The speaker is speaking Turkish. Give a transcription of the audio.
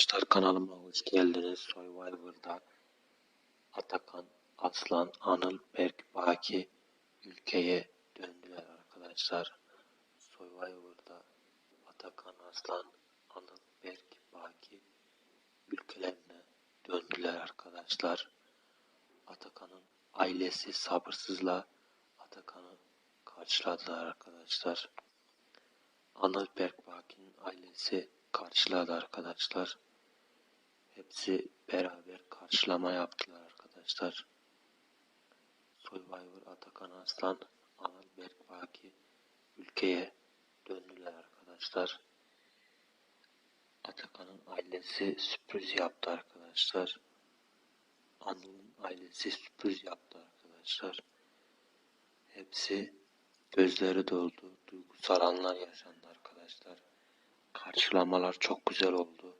Arkadaşlar kanalıma hoş geldiniz. Survivor'da Atakan, Aslan, Anıl, Berk, Baki ülkeye döndüler arkadaşlar. Survivor'da Atakan, Aslan, Anıl, Berk, Baki ülkelerine döndüler arkadaşlar. Atakan'ın ailesi sabırsızla Atakan'ı karşıladılar arkadaşlar. Anıl Berk Baki'nin ailesi karşıladı arkadaşlar. Hepsi beraber karşılama yaptılar arkadaşlar. Survivor Atakan Aslan, Anıl Berk Baki ülkeye döndüler arkadaşlar. Atakan'ın ailesi sürpriz yaptı arkadaşlar. Anıl'ın ailesi sürpriz yaptı arkadaşlar. Hepsi gözleri doldu. Duygusal anlar yaşandı arkadaşlar. Karşılamalar çok güzel oldu.